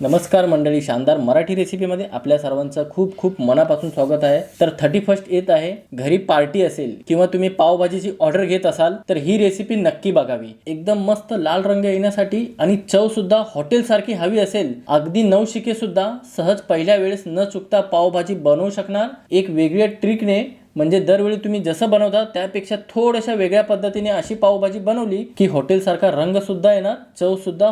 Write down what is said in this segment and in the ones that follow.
नमस्कार मंडळी शानदार मराठी रेसिपीमध्ये आपल्या सर्वांचं खूप खूप मनापासून स्वागत आहे. तर थर्टी फर्स्ट येत आहे. घरी पार्टी असेल किंवा तुम्ही पावभाजीची ऑर्डर घेत असाल तर ही रेसिपी नक्की बघावी. एकदम मस्त लाल रंग येण्यासाठी आणि चव सुद्धा हॉटेलसारखी हवी असेल अगदी नवशिके सुद्धा सहज पहिल्या वेळेस न चुकता पावभाजी बनवू शकणार एक वेगळ्या ट्रिकने म्हणजे दरवेळी तुम्ही जसं बनवता त्यापेक्षा थोड्याशा वेगळ्या पद्धतीने अशी पावभाजी बनवली की हॉटेलसारखा रंगसुद्धा रंग सुद्धा येणार चव सुद्धा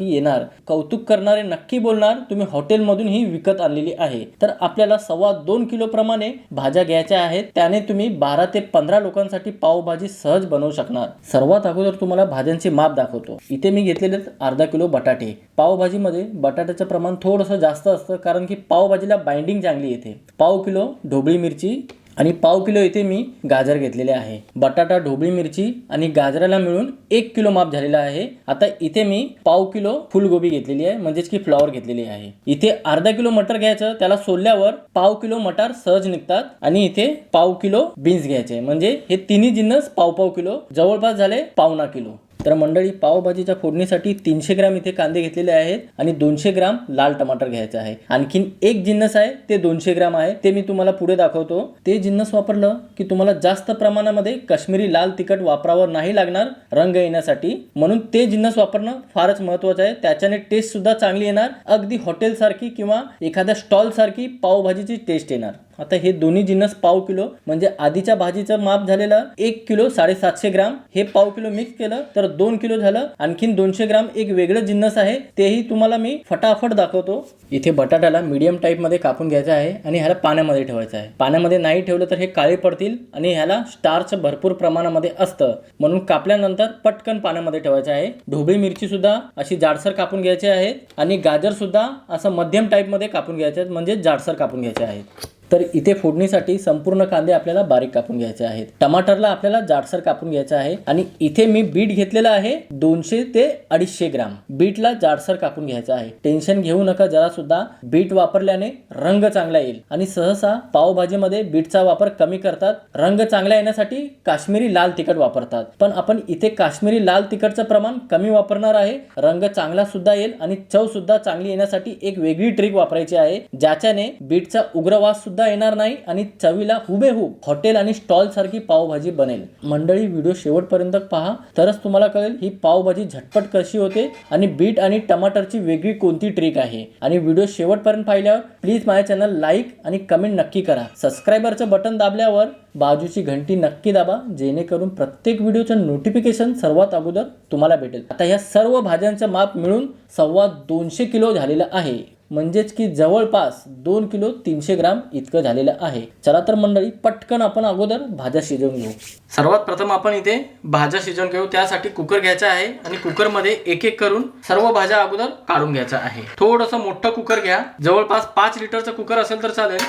येणार. कौतुक करणारे नक्की बोलणार तुम्ही हॉटेलमधून ही विकत आणलेली आहे. तर आपल्याला सव्वा दोन किलो प्रमाणे भाज्या घ्यायच्या आहेत त्याने तुम्ही बारा ते पंधरा लोकांसाठी पावभाजी सहज बनवू शकणार. सर्वात अगोदर तुम्हाला भाज्यांचे माप दाखवतो. इथे मी घेतलेले अर्धा किलो बटाटे. पावभाजीमध्ये बटाट्याचं प्रमाण थोडंसं जास्त असतं कारण की पावभाजीला बाइंडिंग चांगली येते. पाव किलो ढोबळी मिरची आणि पाव किलो इथे मी गाजर घेतलेले आहे. बटाटा ढोबळी मिरची आणि गाजराला मिळून एक किलो माप झालेला आहे. आता इथे मी पाव किलो फुलगोबी घेतलेली आहे म्हणजेच की फ्लॉवर घेतलेली आहे. इथे अर्धा किलो मटर घ्यायचं त्याला सोलल्यावर पाव किलो मटार सहज निघतात आणि इथे पाव किलो बीन्स घ्यायचे. म्हणजे हे तिन्ही जिन्नस पाव पाव किलो जवळपास झाले पावणा किलो. तर मंडळी पावभाजीच्या फोडणीसाठी तीनशे ग्राम इथे कांदे घेतलेले आहेत आणि दोनशे ग्राम लाल टमाटर घ्यायचं आहे. आणखीन एक जिन्नस आहे ते दोनशे ग्राम आहे. ते मी तुम्हाला पुढे दाखवतो. ते जिन्नस वापरलं की तुम्हाला जास्त प्रमाणामध्ये काश्मीरी लाल तिखट वापरावर नाही लागणार रंग येण्यासाठी. म्हणून ते जिन्नस वापरणं फारच महत्वाचं आहे. त्याच्याने टेस्ट सुद्धा चांगली येणार. अगदी हॉटेलसारखी किंवा एखाद्या स्टॉल सारखी पावभाजीची टेस्ट येणार. आता हे दोन्ही जिन्नस पाव किलो म्हणजे आधीच्या भाजीचं माप झालेलं एक किलो साडेसातशे ग्राम हे पाव किलो मिक्स केलं तर दोन किलो झालं आणखीन दोनशे ग्राम एक वेगळं जिन्नस आहे तेही तुम्हाला मी फटाफट दाखवतो. इथे बटाट्याला मीडियम टाईपमध्ये कापून घ्यायचं आहे आणि ह्याला पाण्यामध्ये ठेवायचं आहे. पाण्यामध्ये नाही ठेवलं तर हे काळे पडतील आणि ह्याला स्टार्च भरपूर प्रमाणामध्ये असतं. म्हणून कापल्यानंतर पटकन पाण्यामध्ये ठेवायचं आहे. ढोबळी मिरची सुद्धा अशी जाडसर कापून घ्यायची आहे आणि गाजर सुद्धा असं मध्यम टाईपमध्ये कापून घ्यायचे आहेत म्हणजे जाडसर कापून घ्यायचे आहेत. तर इथे फोडणीसाठी संपूर्ण कांदे आपल्याला बारीक कापून घ्यायचे आहेत. टमाटरला आपल्याला जाडसर कापून घ्यायचं आहे. आणि इथे मी बीट घेतलेलं आहे दोनशे ते अडीचशे ग्राम. बीटला जाडसर कापून घ्यायचं आहे. टेन्शन घेऊ नका जरा सुद्धा. बीट वापरल्याने रंग चांगला येईल. आणि सहसा पावभाजीमध्ये बीटचा वापर कमी करतात. रंग चांगला येण्यासाठी काश्मीरी लाल तिखट वापरतात. पण आपण इथे काश्मीरी लाल तिखटचं प्रमाण कमी वापरणार आहे. रंग चांगला सुद्धा येईल आणि चव सुद्धा चांगली येण्यासाठी एक वेगळी ट्रिक वापरायची आहे ज्याच्याने बीटचा उग्रवास सुद्धा सुद्धा येणार नाही आणि चवीला हुबेहूब हॉटेल आणि स्टॉल सारखी पावभाजी बनेल. मंडळी व्हिडिओ शेवटपर्यंत पहा. तरच तुम्हाला कळेल ही पावभाजी झटपट कशी होते आणि बीट आणि टमाटरची वेगळी कोणती ट्रिक आहे. आणि व्हिडिओ शेवटपर्यंत पाहिल्यावर प्लीज माझ्या चॅनल लाईक आणि कमेंट नक्की करा. सबस्क्रायबरचं बटन दाबल्यावर बाजूची घंटी नक्की दाबा जेणेकरून प्रत्येक व्हिडिओचं नोटिफिकेशन सर्वात अगोदर तुम्हाला भेटेल. आता ह्या सर्व भाज्यांचं माप मिळून सव्वा दोनशे किलो झालेलं आहे. म्हणजेच की जवळपास दोन किलो तीनशे ग्राम इतकं झालेलं आहे. चला तर मंडळी पटकन आपण अगोदर भाज्या शिजवून घेऊ. सर्वात प्रथम आपण इथे भाज्या शिजवून घेऊ. त्यासाठी कुकर घ्यायचा आहे आणि कुकरमध्ये एक एक करून सर्व भाज्या अगोदर काढून घ्यायचा आहे. थोडंसं मोठं कुकर घ्या. जवळपास पाच लिटरचं कुकर असेल तर चालेल.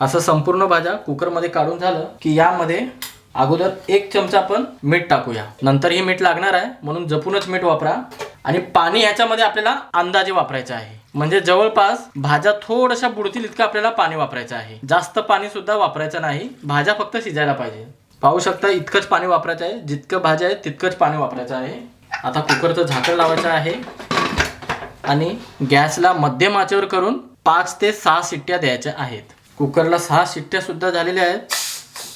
असं संपूर्ण भाज्या कुकरमध्ये काढून झालं की यामध्ये अगोदर एक चमचा आपण मीठ टाकूया. नंतर हे मीठ लागणार आहे म्हणून जपूनच मीठ वापरा. आणि पाणी ह्याच्यामध्ये आपल्याला अंदाजे वापरायचं आहे. म्हणजे जवळपास भाज्या थोड्याशा बुडतील इतकं आपल्याला पाणी वापरायचं आहे. जास्त पाणी सुद्धा वापरायचं नाही. भाज्या फक्त शिजायला पाहिजे. पाहू शकता इतकंच पाणी वापरायचं आहे. जितकं भाज्या आहे तितकंच पाणी वापरायचं आहे. आता कुकरचं झाकण लावायचं आहे. आणि गॅसला मध्यम आचेवर करून पाच ते सहा शिट्ट्या द्यायच्या आहेत. कुकरला सहा शिट्ट्या सुद्धा झालेल्या आहेत.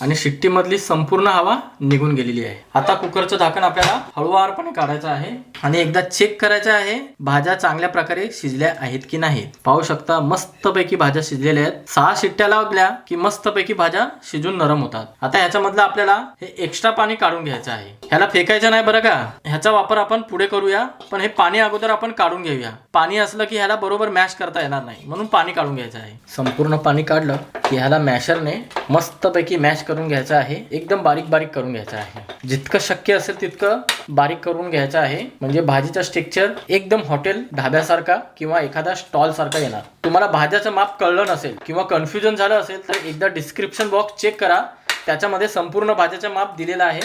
आणि शिट्टीमधली संपूर्ण हवा निघून गेलेली आहे. आता कुकरचं झाकण आपल्याला हळूवारपणे काढायचं आहे. आणि एकदा चेक करायचं आहे भाज्या चांगल्या प्रकारे शिजल्या आहेत की नाहीत. पाहू शकता मस्तपैकी भाज्या शिजलेल्या आहेत. सहा शिट्ट्या लागल्या की मस्तपैकी भाज्या शिजून नरम होतात. आता ह्याच्यामधलं आपल्याला हे एक्स्ट्रा पाणी काढून घ्यायचं आहे. ह्याला फेकायचं नाही बरं का? ह्याचा वापर आपण पुढे करूया पण हे पाणी अगोदर आपण काढून घेऊया. पाणी असलं की ह्याला बरोबर मॅश करता येणार नाही म्हणून पाणी काढून घ्यायचं आहे. संपूर्ण पाणी काढलं की ह्याला मॅशरने मस्तपैकी मॅश करून घ्यायचं आहे. एकदम बारीक बारीक करून घ्यायचं आहे. जितकं शक्य असेल तितकं बारीक करून घ्यायचं आहे. म्हणजे भाजीचा स्ट्रक्चर एकदम हॉटेल ढाब्यासारखा किंवा एखादा स्टॉल सारखा येणार. तुम्हाला भाज्याचं माप कळलं नसेल किंवा कन्फ्युजन झालं असेल तर एकदा डिस्क्रिप्शन बॉक्स चेक करा. त्याच्यामध्ये संपूर्ण भाज्याचं माप दिलेलं आहे.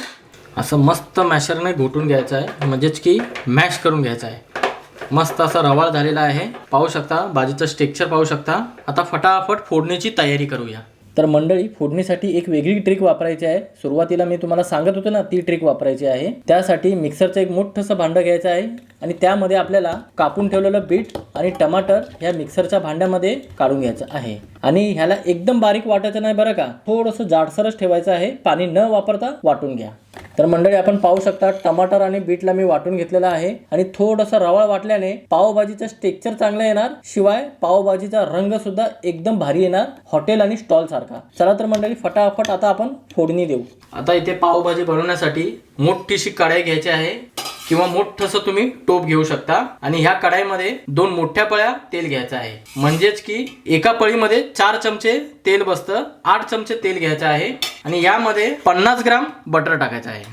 असं मस्त मॅशरने घोटून घ्यायचं आहे. म्हणजेच की मॅश करून घ्यायचं आहे. मस्त असा रवाळ झालेला आहे. पाहू शकता भाजीचं स्ट्रक्चर पाहू शकता. आता फटाफट फोडणीची तयारी करूया. तर मंडळी फोडणीसाठी एक वेगळी ट्रिक वापरायची आहे. सुरुवातीला मी तुम्हाला सांगत होतो ना ती ट्रिक वापरायची आहे. त्यासाठी मिक्सरचं एक मोठंसं भांडं घ्यायचं आहे. आणि त्यामध्ये आपल्याला कापून ठेवलेलं बीट आणि टमाटर ह्या मिक्सरच्या भांड्यामध्ये काढून घ्यायचं आहे. आणि ह्याला एकदम बारीक वाटायचं नाही बरं का? थोडंसं जाडसरच ठेवायचं आहे. पाणी न वापरता वाटून घ्या. तर मंडळी आपण पाहू शकता टमाटर आणि बीटला मी वाटून घेतलेला आहे. आणि थोडंसं रवाळ वाटल्याने पावभाजीचं टेक्स्चर चांगलं येणार. शिवाय पावभाजीचा रंग सुद्धा एकदम भारी येणार. हॉटेल आणि स्टॉल सारखा. चला तर मंडळी फटाफट आता आपण फोडणी देऊ. आता इथे पावभाजी बनवण्यासाठी मोठीशी कढाई घ्यायची आहे. किंवा मोठंसं तुम्ही टोप घेऊ शकता. आणि ह्या कढाईमध्ये दोन मोठ्या पळ्या तेल घ्यायचं आहे. म्हणजेच की एका पळीमध्ये चार चमचे तेल बसतं आठ चमचे तेल घ्यायचं आहे. आणि यामध्ये पन्नास ग्राम बटर टाकायचं आहे.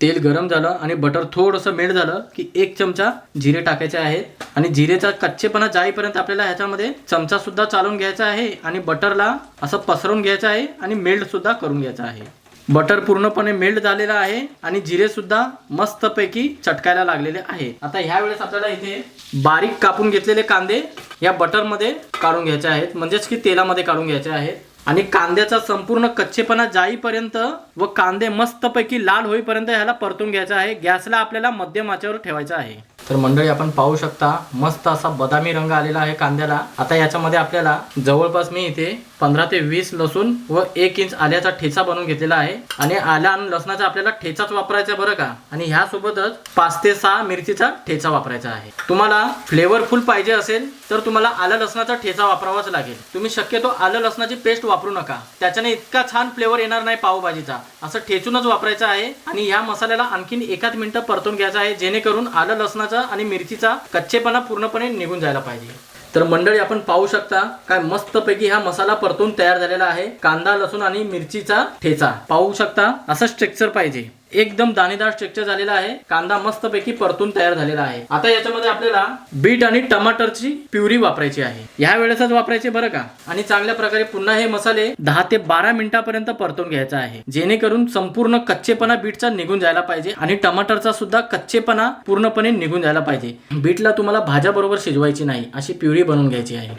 तेल गरम झालं आणि बटर थोडंसं मेल्ट झालं की एक चमचा जिरे टाकायचे आहेत. आणि जिरेचा कच्चेपणा जाईपर्यंत आपल्याला ह्याच्यामध्ये चमचा सुद्धा चालून घ्यायचा आहे. आणि बटरला असं पसरवून घ्यायचं आहे आणि मेल्ट सुद्धा करून घ्यायचं आहे. बटर पूर्णपणे मेल्ट झालेलं आहे आणि जिरे सुद्धा मस्तपैकी चटकायला लागलेले आहे. आता ह्या वेळेस आपल्याला इथे बारीक कापून घेतलेले कांदे या बटरमध्ये काढून घ्यायचे आहेत. म्हणजेच की तेलामध्ये काढून घ्यायचे आहेत. आणि कांद्याचा संपूर्ण कच्चेपणा जाईपर्यंत व कांदे मस्तपैकी लाल होईपर्यंत ह्याला परतून घ्यायचा आहे. गॅसला आपल्याला मध्यम आचेवर ठेवायचा आहे. तर मंडळी आपण पाहू शकता मस्त असा बदामी रंग आलेला आहे कांद्याला. आता याच्यामध्ये आपल्याला जवळपास मी इथे पंधरा ते वीस लसूण व एक इंच आल्याचा ठेचा बनवून घेतलेला आहे. आणि आल्या आणि लसणाचा आपल्याला ठेचाच वापरायचा बरं का? आणि ह्यासोबतच पाच ते सहा मिरचीचा ठेचा वापरायचा आहे. तुम्हाला फ्लेवरफुल पाहिजे असेल तर तुम्हाला आलं लसणाचा ठेचा वापरावाच लागेल. तुम्ही शक्यतो आलं लसणाची पेस्ट वापरू नका. त्याच्याने इतका छान फ्लेवर येणार नाही पावभाजीचा. असं ठेचूनच वापरायचं आहे आणि ह्या मसाल्याला आणखीन एकाच मिनिटं परतून घ्यायचा आहे जेणेकरून आलं लसणाचा आणि मिरचीचा कच्चेपणा पूर्णपणे निघून जायला पाहिजे. तर मंडळी आपण पाहू शकता काय मस्तपैकी हा मसाला परतून तयार झालेला आहे. कांदा लसूण आणि मिरचीचा ठेचा. पाहू शकता असं स्ट्रक्चर पाहिजे. एकदम दाणेदार स्ट्रक्चर झालेला आहे. कांदा मस्तपैकी परतून तयार झालेला आहे. आता याच्यामध्ये आपल्याला बीट आणि टमाटरची प्युरी वापरायची आहे. ह्या वेळेसच वापरायची बरं का? आणि चांगल्या प्रकारे पुन्हा हे मसाले दहा ते बारा मिनिटापर्यंत परतून घ्यायचा आहे. जेणेकरून संपूर्ण कच्चेपणा बीटचा निघून जायला पाहिजे आणि टमाटरचा सुद्धा कच्चेपणा पूर्णपणे निघून जायला पाहिजे. बीटला तुम्हाला भाज्या बरोबर शिजवायची नाही अशी प्युरी बनवून घ्यायची आहे.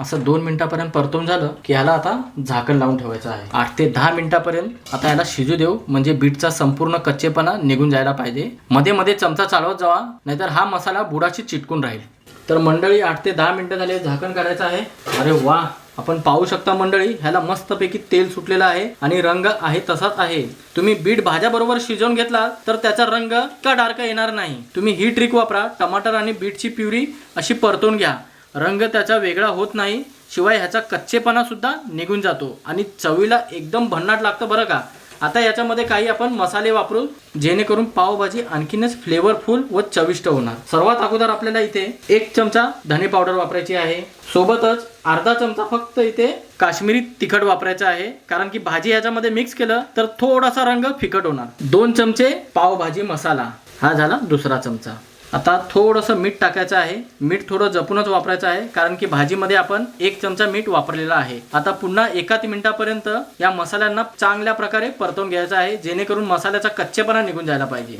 असं दोन मिनिटापर्यंत परतून झालं की ह्याला आता झाकण लावून ठेवायचं आहे. आठ ते दहा मिनिटापर्यंत आता याला शिजू देऊ म्हणजे बीटचा संपूर्ण कच्चेपणा निघून जायला पाहिजे. मध्ये मध्ये चमचा चालवत जावा नाहीतर हा मसाला बुडाशी चिटकून राहील. तर मंडळी आठ ते दहा मिनिटं झाले झाकण करायचं आहे. अरे वा आपण पाहू शकता मंडळी ह्याला मस्तपैकी तेल सुटलेलं आहे आणि रंग आहे तसाच आहे. तुम्ही बीट भाज्याबरोबर शिजवून घेतला तर त्याचा रंग का डार्क येणार नाही? तुम्ही ही ट्रिक वापरा टमाटर आणि बीटची प्युरी अशी परतून घ्या. रंग त्याचा वेगळा होत नाही शिवाय ह्याचा कच्चेपणा सुद्धा निघून जातो. आणि चवीला एकदम भन्नाट लागतं बरं का? आता याच्यामध्ये काही आपण मसाले वापरू जेणेकरून पावभाजी आणखीनच फ्लेवरफुल व चविष्ट होणार. सर्वात अगोदर आपल्याला इथे एक चमचा धने पावडर वापरायची आहे. सोबतच अर्धा चमचा फक्त इथे काश्मीरी तिखट वापरायचं आहे. कारण की भाजी ह्याच्यामध्ये मिक्स केलं तर थोडासा रंग फिकट होणार. दोन चमचे पावभाजी मसाला. हा झाला दुसरा चमचा. आता थोडंसं मीठ टाकायचं आहे. मीठ थोडं जपूनच वापरायचं आहे कारण की भाजीमध्ये आपण एक चमचा मीठ वापरलेला आहे. आता पुन्हा एकाच मिनिटापर्यंत या मसाल्यांना चांगल्या प्रकारे परतवून घ्यायचं आहे जेणेकरून मसाल्याचा कच्चेपणा निघून जायला पाहिजे.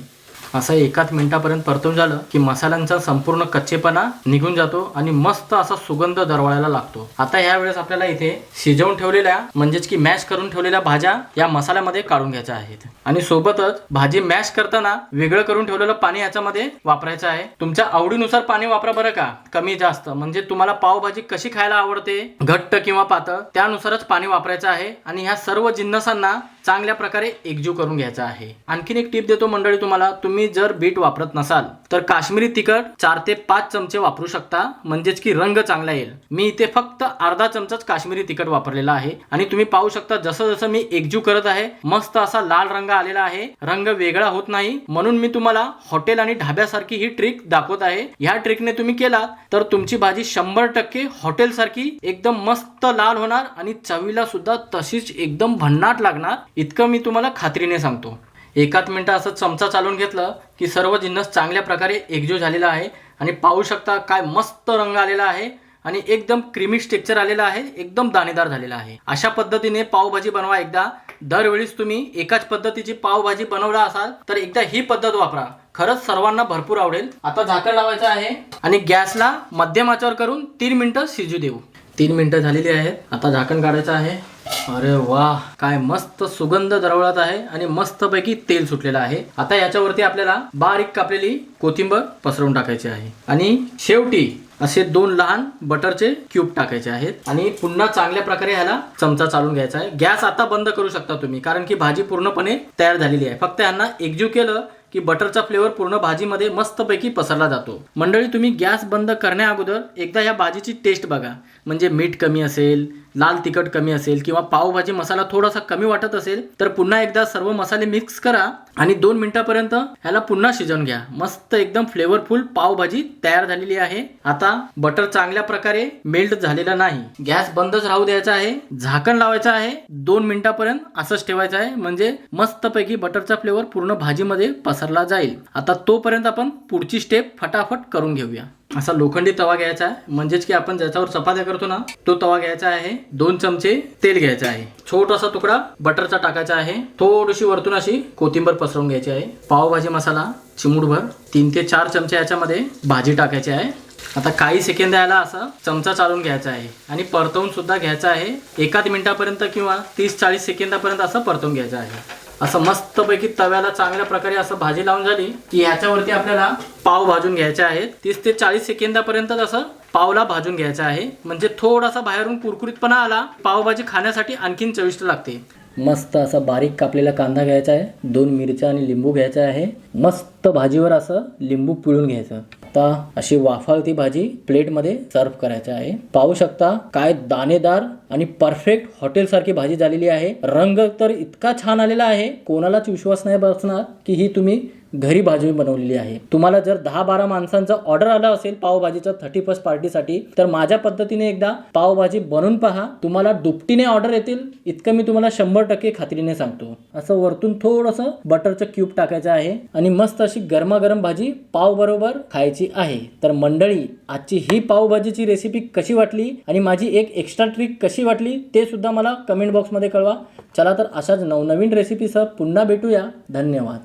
असं एकाच मिनिटापर्यंत परतून झालं की मसाल्यांचा संपूर्ण कच्चेपणा निघून जातो आणि मस्त असा सुगंध दरवळायला लागतो. आता ह्या वेळेस आपल्याला इथे शिजवून ठेवलेल्या म्हणजेच की मॅश करून ठेवलेल्या भाज्या या मसाल्यामध्ये काढून घ्यायच्या आहेत. आणि सोबतच भाजी मॅश करताना वेगळं करून ठेवलेलं पाणी याच्यामध्ये वापरायचं आहे. तुमच्या आवडीनुसार पाणी वापरा बरं का? कमी जास्त. म्हणजे तुम्हाला पावभाजी कशी खायला आवडते? घट्ट किंवा पातळ? त्यानुसारच पाणी वापरायचं आहे. आणि ह्या सर्व जिन्नसांना चांगल्या प्रकारे एकजीव करून घ्यायचा आहे. आणखीन एक टिप देतो मंडळी तुम्हाला तुम्ही जर बीट वापरत नसाल तर काश्मीरी तिखट चार ते पाच चमचे वापरू शकता. म्हणजेच की रंग चांगला येईल. मी इथे फक्त अर्धा चमचाच काश्मीरी तिखट वापरलेला आहे. आणि तुम्ही पाहू शकता जसं जसं मी एकजीव करत आहे मस्त असा लाल रंग आलेला आहे. रंग वेगळा होत नाही. म्हणून मी तुम्हाला हॉटेल आणि ढाब्यासारखी ही ट्रिक दाखवत आहे. ह्या ट्रिकने तुम्ही केला तर तुमची भाजी शंभर टक्के हॉटेल सारखी एकदम मस्त लाल होणार आणि चवीला सुद्धा तशीच एकदम भन्नाट लागणार. इतकं मी तुम्हाला खात्रीने सांगतो. एकाच मिनटं असं चमचा चालून घेतलं की सर्व जिन्नस चांगल्या प्रकारे एकजीव झालेला आहे आणि पाहू शकता काय मस्त रंग आलेला आहे आणि एकदम क्रिमी स्ट्रक्चर आलेला आहे एकदम दाणेदार झालेला आहे. अशा पद्धतीने पावभाजी बनवा एकदा. दरवेळीस तुम्ही एकाच पद्धतीची पावभाजी बनवला असाल तर एकदा ही पद्धत वापरा. खरंच सर्वांना भरपूर आवडेल. आता झाकण लावायचं आहे आणि गॅसला मध्यम करून तीन मिनिटं शिजू देऊ. तीन मिनिटं झालेली आहेत. आता झाकण काढायचं आहे. अरे वा काय मस्त सुगंध दरवळत आहे आणि मस्तपैकी तेल सुटलेलं आहे. आता याच्यावरती आपल्याला बारीक कापलेली कोथिंबर पसरवून टाकायची आहे. आणि शेवटी असे दोन लहान बटरचे क्यूब टाकायचे आहेत. आणि पुन्हा चांगल्या प्रकारे ह्याला चमचा चालून घ्यायचा आहे. गॅस आता बंद करू शकता तुम्ही कारण की भाजी पूर्णपणे तयार झालेली आहे. फक्त यांना एकजीव केलं की बटरचा फ्लेवर पूर्ण भाजीमध्ये मस्तपैकी पसरला जातो. मंडळी तुम्ही गॅस बंद करण्या अगोदर एकदा या भाजीची टेस्ट बघा. म्हणजे मीठ कमी असेल लाल तिखट कमी असेल किंवा पावभाजी मसाला थोडासा कमी वाटत असेल तर पुन्हा एकदा सर्व मसाले मिक्स करा आणि दोन मिनिटापर्यंत ह्याला पुन्हा शिजवून घ्या. मस्त एकदम फ्लेवरफुल पावभाजी तयार झालेली आहे. आता बटर चांगल्या प्रकारे मेल्ट झालेला नाही. गॅस बंदच राहू द्यायचा आहे. झाकण लावायचं आहे. दोन मिनिटापर्यंत असंच ठेवायचं आहे. म्हणजे मस्तपैकी बटरचा फ्लेवर पूर्ण भाजीमध्ये पसर पसरला जाईल. आता तोपर्यंत आपण पुढची स्टेप फटाफट करून घेऊया. असा लोखंडी तवा घ्यायचा आहे. म्हणजेच की आपण ज्याच्यावर चपात्या करतो ना तो तवा घ्यायचा आहे. दोन चमचे तेल घ्यायचं आहे. छोटासा तुकडा बटरचा टाकायचा आहे. थोडीशी वरतून अशी कोथिंबर पसरवून घ्यायची आहे. पावभाजी मसाला चिमूटभर तीन ते चार चमचे याच्यामध्ये भाजी टाकायची आहे. आता काही सेकंद याला असा चमचा चालून घ्यायचा आहे. आणि परतवून सुद्धा घ्यायचा आहे. एकाच मिनिटापर्यंत किंवा तीस चाळीस सेकंदापर्यंत असं परतवून घ्यायचं आहे. असं मस्तपैकी तव्याला चांगल्या प्रकारे असं भाजी लावून झाली की ह्याच्यावरती आपल्याला पाव भाजून घ्यायचे आहेत. तीस ते चाळीस सेकंदापर्यंत असं पावला भाजून घ्यायचा आहे. म्हणजे थोडासा बाहेरून कुरकुरीतपणा आला पावभाजी खाण्यासाठी आणखीन चविष्ट लागते. मस्त असा बारीक कापलेला कांदा घ्यायचा आहे. दोन मिरच्या आणि लिंबू घ्यायचा आहे. मस्त भाजीवर असं लिंबू पिळून घ्यायचं. आता अशी वाफाळती भाजी प्लेटमध्ये सर्व करायचं आहे. पाहू शकता काय दाणेदार आणि परफेक्ट हॉटेलसारखी भाजी झालेली आहे. रंग तर इतका छान आलेला आहे कोणालाच विश्वास नाही बसणार की ही तुम्ही घरी भाजी बनवलेली आहे. तुम्हाला जर दहा बारा माणसांचा ऑर्डर आला असेल पावभाजीचा थर्टी फर्स्ट पार्टीसाठी तर माझ्या पद्धतीने एकदा पावभाजी बनवून पहा. तुम्हाला दुपटीने ऑर्डर येतील इतकं मी तुम्हाला शंभर टक्के खात्रीने सांगतो. असं वरतून थोडंसं बटरचं क्यूब टाकायचं आहे आणि मस्त अशी गरमागरम भाजी पाव बरोबर खायची आहे. तर मंडळी आजची ही पावभाजीची रेसिपी कशी वाटली आणि माझी एक एक्स्ट्रा ट्रिक कशी कशी वाटली ते सुद्धा मला कमेंट बॉक्समध्ये कळवा. चला तर अशाच नवनवीन रेसिपीसह पुन्हा भेटूया. धन्यवाद.